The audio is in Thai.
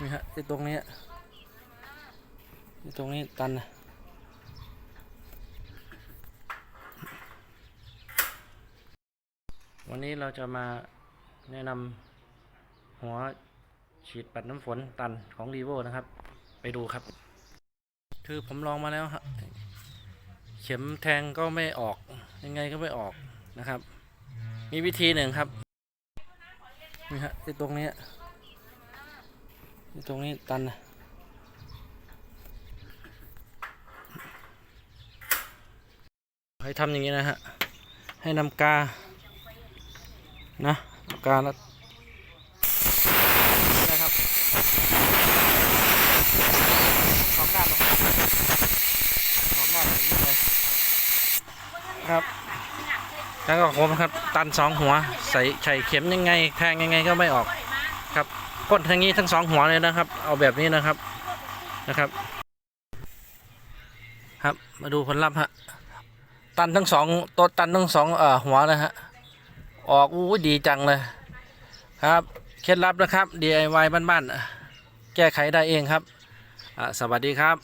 นี่ฮะที่ตรงนี้ที่ตรงนี้ตันนะวันนี้เราจะมาแนะนำหัวฉีดปัดน้ำฝนตันของรีโวนะครับ ไปดูครับ คือผมลองมาแล้วฮะเข็มแทงก็ไม่ออกยังไงก็ไม่ออกนะครับ มีวิธีหนึ่งครับนี่ฮะที่ตรงนี้ ตรงนี้ตันนะให้ทำอย่างนี้นะฮะ ให้นำกา นะนำกาแล้วนี่นะครับสองด้านลงมาสองด้านอย่างนี้เลยครับแล้วก็คมครับ ตันสองหัว ใส่ใส่เข็มยังไง แทงยังไงก็ไม่ออกครับ พ่นทางนี้ทั้งสองหัวเลยนะครับ เอาแบบนี้นะครับนะครับ ครับมาดูผลลัพธ์ฮะตันทั้งสองตัวตันทั้งสองเอ่อหัวเลยฮะออกอู้ดีจังเลยครับเคล็ดลับนะครับ DIY บ้านๆแก้ไขได้เองครับสวัสดีครับ